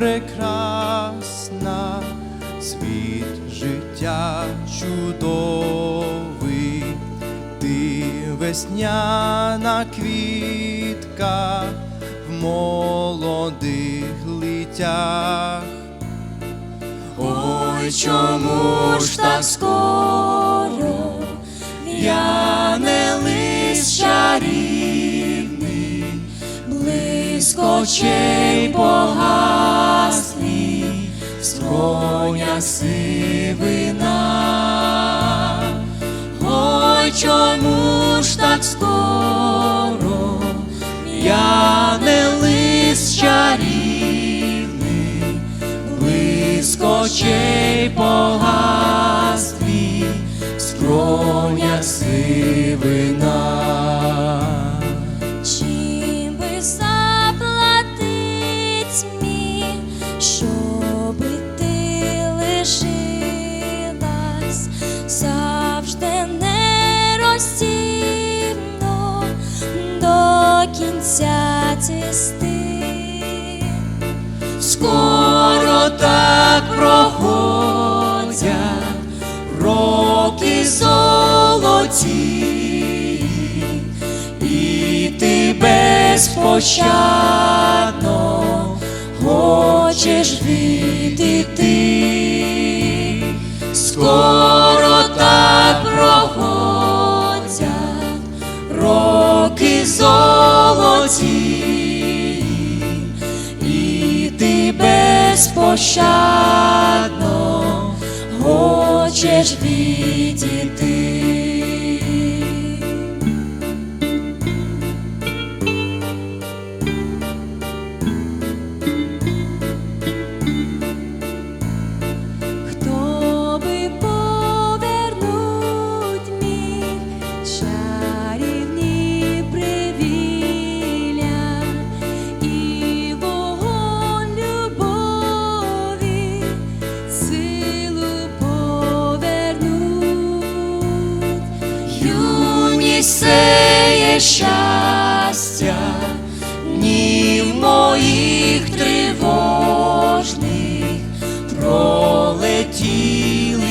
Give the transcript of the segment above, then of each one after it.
прекрасна, світ життя чудовий, ти весняна квітка в молодих літях. Ой, чому ж так скоро? Я не лист чарівний, близько очей погаслі, в сивина. Ой, чому ж так скоро я не лист чарівний, близько очей в скронях сивина. Цисти. Скоро так проходять роки золоті, і ти безпощадно хочеш відійти. Скоро так проходять роки золоті, безпощадно хочеш відійти. Юність сеє щастя, ні в моїх тривожних пролетіли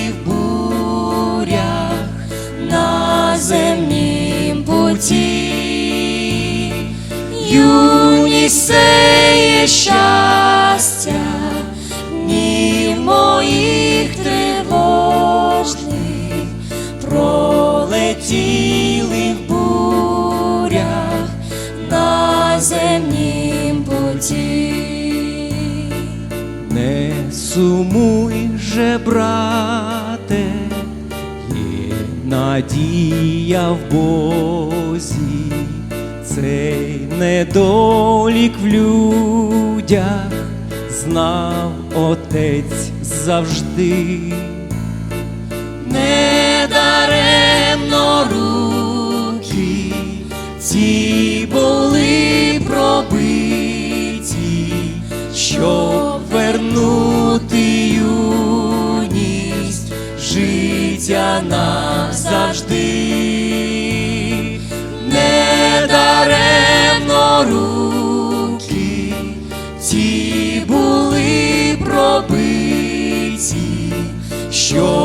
в бурях на земнім путі. Юність сеє щастя, в моїх тривожних пролетіли сумуй же, брате, є надія в Бозі, цей недолік в людях знав Отець завжди. Недаремно руки ці були життя назавжди. Недаремно руки ці були пробиті, щоб